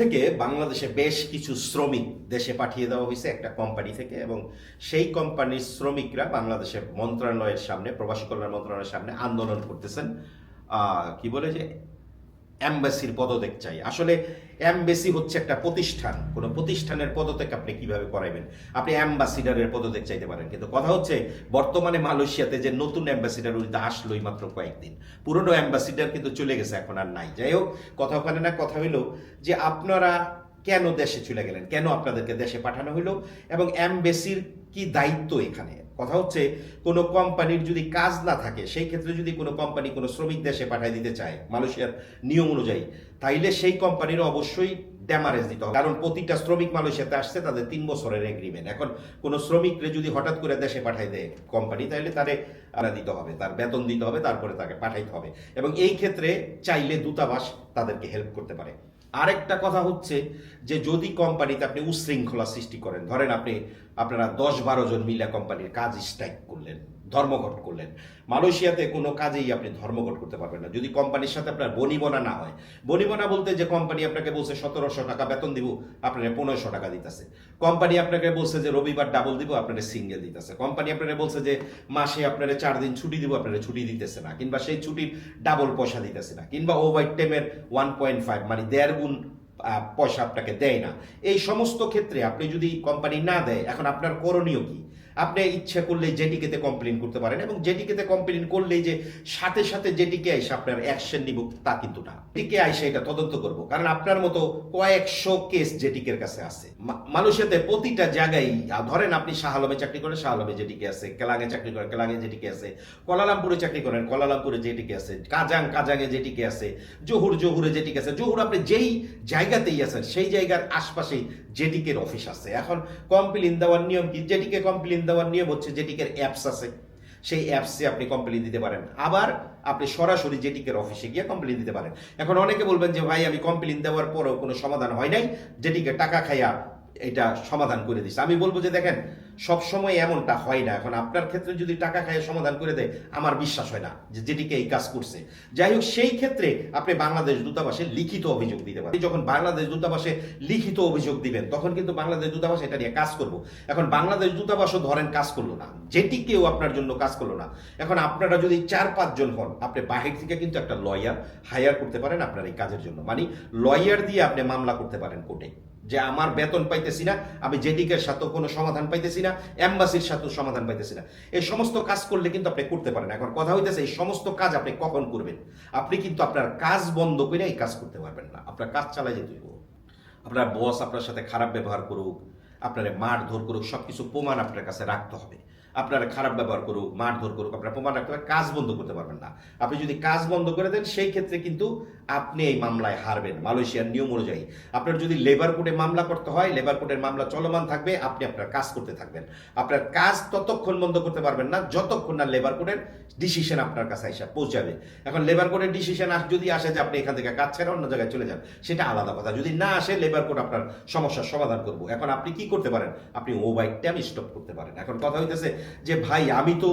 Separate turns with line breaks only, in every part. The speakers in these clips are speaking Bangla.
থেকে বাংলাদেশে বেশ কিছু শ্রমিক দেশে পাঠিয়ে দেওয়া হয়েছে একটা কোম্পানি থেকে এবং সেই কোম্পানির শ্রমিকরা বাংলাদেশের মন্ত্রণালয়ের সামনে, প্রবাসী কল্যাণ মন্ত্রণালয়ের সামনে আন্দোলন করতেছেন। কি বলে যে অ্যাম্বাসির পদত্যাগ চাই। আসলে অ্যাম্বাসি হচ্ছে একটা প্রতিষ্ঠান। কোনো প্রতিষ্ঠানের পদত্যাগ আপনি কীভাবে করাইবেন? আপনি অ্যাম্বাসিডারের পদত্যাগ চাইতে পারেন। কিন্তু কথা হচ্ছে, বর্তমানে মালয়েশিয়াতে যে নতুন অ্যাম্বাসিডার উনি আসলোই মাত্র কয়েকদিন। পুরনো অ্যাম্বাসিডার কিন্তু চলে গেছে, এখন আর নাই। যাই হোক, কথা ওখানে না কথা হইল যে আপনারা কেন দেশে চলে গেলেন? কেন আপনাদেরকে দেশে পাঠানো হইল? এবং অ্যাম্বাসির কি দায়িত্ব এখানে? কথা হচ্ছে, কোনো কোম্পানির যদি কাজ না থাকে, সেই ক্ষেত্রে যদি কোনো কোম্পানি কোনো শ্রমিক দেশে পাঠিয়ে দিতে চায় মালয়েশিয়ার নিয়ম অনুযায়ী, তাইলে সেই কোম্পানির অবশ্যই ড্যামারেজ দিতে হবে। কারণ প্রতিটা শ্রমিক মালয়েশিয়াতে আসছে তাদের তিন বছরের এগ্রিমেন্ট এখন কোনো শ্রমিকরে যদি হঠাৎ করে দেশে পাঠাই দেয় কোম্পানি তাহলে তারে আনা দিতে হবে, তার বেতন দিতে হবে, তারপরে তাকে পাঠাইতে হবে। এবং এই ক্ষেত্রে চাইলে দূতাবাস তাদেরকে হেল্প করতে পারে। আরেকটা কথা হচ্ছে যে যদি কোম্পানিতে আপনি উশৃঙ্খলা সৃষ্টি করেন, ধরেন আপনি আপনারা দশ বারো জন মিলা কোম্পানির কাজ স্ট্রাইক করলেন। ধর্মঘট করলেন। মালয়েশিয়াতে কোনো কাজেই আপনি ধর্মঘট করতে পারবেন না। যদি কোম্পানির সাথে আপনার বনিবনা না হয়, বনিবনা বলতে যে কোম্পানি আপনাকে বলছে সতেরোশো টাকা বেতন দিব, আপনার পনেরোশো টাকা দিতেছে। কোম্পানি আপনাকে বলছে যে রবিবার ডাবল দিব, আপনার সিঙ্গেল দিতেছে। কোম্পানি আপনারা বলছে যে মাসে আপনারা চার দিন ছুটি দিব, আপনারা ছুটি দিতেছে না, কিংবা সেই ছুটির ডাবল পয়সা দিতেছে না, কিংবা ওভার টাইমের ওয়ান পয়েন্ট ফাইভ মানে দেড় গুণ পয়সা আপনাকে দেয় না। এই সমস্ত ক্ষেত্রে আপনি যদি কোম্পানি না দেয়, এখন আপনার করণীয় কি? আপনি ইচ্ছা করলে জেটিকেতে কমপ্লেন করতে পারেন এবং জেটিকেতে কমপ্লেন করলেই যে সাথে সাথে জেটিকে আইসে আপনার অ্যাকশন নিব, তা কিন্তু না। জেটিকে আইসে এটা তদন্ত করব। কারণ আপনার মতো কয়েকশো কেস জেটিকের কাছে আছে। মা- মালয়েশিয়াতে প্রতিটা জায়গায় ধরেন আপনি শাহ আলমে চাকরি করেন শাহ আলমে জেটিকে আছে, কেলাঙে চাকরি করেন, কেলাঙে জেটিকে আছে কলালামপুরে চাকরি করেন কলালামপুরে জেটিকে আছে, কাজাং, কাজাঙে জেটিকে আছে, জহুর, জহুরে জেটিকে আছে। জহুর আপনি যেই জায়গাতেই আছেন, সেই জায়গার আশপাশেই জেটিকের অফিস আছে। এখন কমপ্লেন দেওয়ার নিয়ম কি? জেটিকে কমপ্লেন দেওয়ার নিয়ম হচ্ছে জেটিকের অ্যাপস আছে। সেই অ্যাপসে আপনি কমপ্লেন দিতে পারেন। আবার আপনি সরাসরি জেটিকের অফিসে গিয়ে কমপ্লেন দিতে পারেন। এখন অনেকে বলবেন যে, ভাই, আমি কমপ্লেন দেওয়ার পরেও কোনো সমাধান হয় নাই? জেটিকে টাকা খাইয়া এটা সমাধান করে দিচ্ছে আমি বলব যে, দেখেন সব সময় এমনটা হয় না। এখন আপনার ক্ষেত্রে যদি টাকা খাইয়ে সমাধান করে দেয়, আমার বিশ্বাস হয় না যে যেটিকে এই কাজ করছে। যাই হোক, সেই ক্ষেত্রে আপনি বাংলাদেশ দূতাবাসে লিখিত অভিযোগ দিতে পারেন। যখন বাংলাদেশ দূতাবাসে লিখিত অভিযোগ দিবেন, তখন কিন্তু বাংলাদেশ দূতাবাস এটা নিয়ে কাজ করব। এখন বাংলাদেশ দূতাবাসও ধরেন কাজ করল না। যেটি কেউ আপনার জন্য কাজ করল না। এখন আপনারা যদি চার পাঁচজন হন, আপনি বাহির থেকে কিন্তু একটা লয়ার হায়ার করতে পারেন আপনার এই কাজের জন্য। মানে লয়ার দিয়ে আপনি মামলা করতে পারেন কোর্টে। যে আমার বেতন পাইতেছি না, আমি জেডিকের সাথে কোনো সমাধান পাইতেছি অ্যাম্বাসির সাথেও সমাধান পাইতেছি না। এই সমস্ত কাজ করলে কিন্তু আপনি করতে পারেন এখন কথা হইতেছে, এই সমস্ত কাজ আপনি কখন করবেন? আপনি কিন্তু আপনার কাজ বন্ধ করে এই কাজ করতে পারবেন না। আপনার কাজ চালাই যেতে হইব। আপনার বস আপনার সাথে খারাপ ব্যবহার করুক, আপনার মারধর করুক সব কিছু প্রমাণ আপনার কাছে রাখতে হবে। আপনার খারাপ ব্যবহার করুক, মারধর করুক, আপনার প্রমাণ রাখতে হবে, কাজ বন্ধ করতে পারবেন না। আপনি যদি কাজ বন্ধ করে দেন, সেই ক্ষেত্রে কিন্তু আপনি এই মামলায় হারবেন, মালয়েশিয়ার নিয়ম অনুযায়ী। আপনার যদি লেবার কোর্টে মামলা করতে হয়, লেবার কোর্টের মামলা চলমান থাকবে, আপনি আপনার কাজ করতে থাকবেন। আপনার কাজ ততক্ষণ বন্ধ করতে পারবেন না, যতক্ষণ না লেবার কোর্টের ডিসিশন আপনার কাছে এসে পৌঁছাবে। এখন লেবার কোর্টের ডিসিশন যদি আসে যে আপনি এখান থেকে কাজ ছেড়ে অন্য জায়গায় চলে যান, সেটা আলাদা কথা। যদি না আসে, লেবার কোর্ট আপনার সমস্যার সমাধান করব। এখন আপনি কি করতে পারেন? আপনি মোবাইলটা আমি স্টপ করতে পারেন। এখন কথা হইতেছে যে, ভাই, আমি তো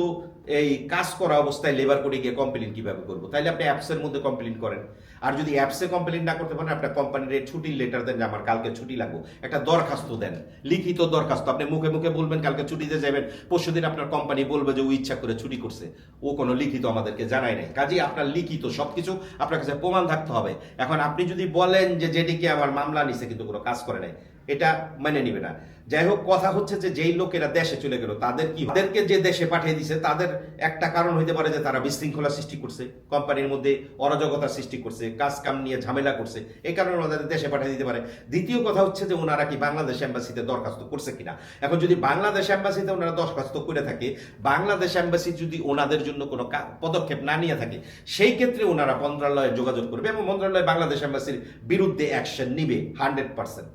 এই কাজ করা অবস্থায় লেবার কোর্টে গিয়ে কমপ্লেন কীভাবে করব? তাইলে আপনি অ্যাপসের মধ্যে কমপ্লেন করেন। আর যদি অ্যাপসে কমপ্লেন না করতে পারেন আপনার কোম্পানির ছুটির লেটার দেন যে, আমার কালকে ছুটি লাগবো। একটা দরখাস্ত দেন, লিখিত দরখাস্ত। আপনি মুখে মুখে বলবেন, কালকে ছুটিতে যাবেন। পরশু দিন আপনার কোম্পানি বলবে যে, ও ইচ্ছা করে ছুটি করছে। ও কোনো লিখিত আমাদেরকে জানায় নাই। কাজেই আপনার লিখিত সব কিছু আপনার কাছে প্রমাণ থাকতে হবে। এখন আপনি যদি বলেন যে যেটিকে আমার মামলা নিছে, কিন্তু কোনো কাজ করে নাই। এটা মেনে নিবে না। যাই হোক, কথা হচ্ছে যে যেই লোকেরা দেশে চলে গেল, তাদের কি তাদেরকে যে দেশে পাঠিয়ে দিছে, তাদের একটা কারণ হইতে পারে যে তারা বিশৃঙ্খলা সৃষ্টি করছে, কোম্পানির মধ্যে অরাজকতা সৃষ্টি করছে কাজ কাম নিয়ে ঝামেলা করছে এই কারণে ওনাদের দেশে পাঠিয়ে দিতে পারে। দ্বিতীয় কথা হচ্ছে যে ওনারা কি বাংলাদেশ এম্বাসিতে দরখাস্ত করছে কিনা? এখন যদি বাংলাদেশ এম্বাসিতে ওনারা দরখাস্ত করে থাকে, বাংলাদেশ এম্বাসি যদি ওনাদের জন্য কোনো পদক্ষেপ না নিয়ে থাকে, সেই ক্ষেত্রে ওনারা মন্ত্রণালয়ে যোগাযোগ করবে এবং মন্ত্রণালয় বাংলাদেশ এম্বাসির বিরুদ্ধে অ্যাকশন নিবে হান্ড্রেড পার্সেন্ট